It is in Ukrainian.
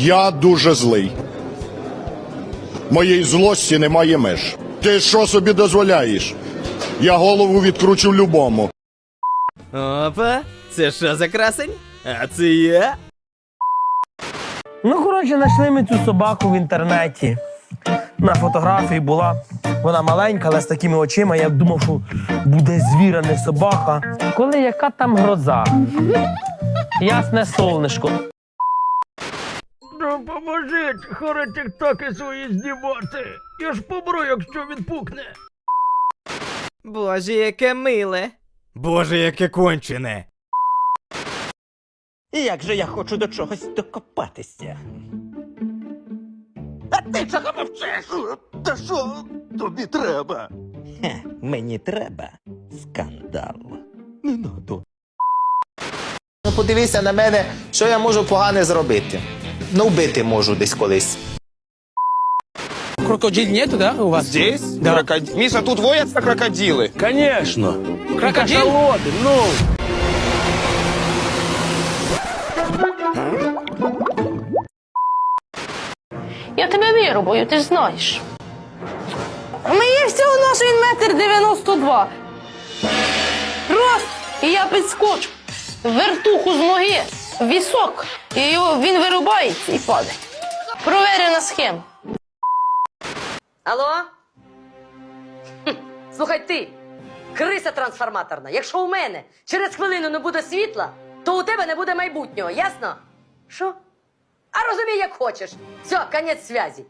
Я дуже злий. Моєї злості немає меж. Ти що собі дозволяєш? Я голову відкручу любому. Опа, це що за красень? А це я? Ну, коротше, знайшли ми цю собаку в інтернеті. На фотографії була вона маленька, але з такими очима. Я думав, що буде звір, а не собака. Коли яка там гроза? Ясне солнишко. Допоможіть, хоре тіктоки свої знімати. Я ж помру, якщо він пукне. Боже, яке миле. Боже, яке кончене. Як же я хочу до чогось докопатися. А ти чого мовчиш? Та що тобі треба? Хе, мені треба скандал. Не надо. Ну подивися на мене, що я можу погане зробити. Ну, вбити можу десь колись. Крокодил нету, да, у вас? Здесь? Да. Крокод- Миша, тут водятся крокодилы? Конечно. Крокодил? Кашалоти, ну. Я тебе вирубую, ти ж знаєш. Мені всього наш він метр дев'яносто два. Раз, і я підскочу. Вертуху з ноги, вісок, і він вирубається і падає. Провірена схема. Алло? Хм, Слухай ти, криса трансформаторна. Якщо у мене через хвилину не буде світла, то у тебе не буде майбутнього, ясно? Що? А розумій, як хочеш. Все, конець зв'язі.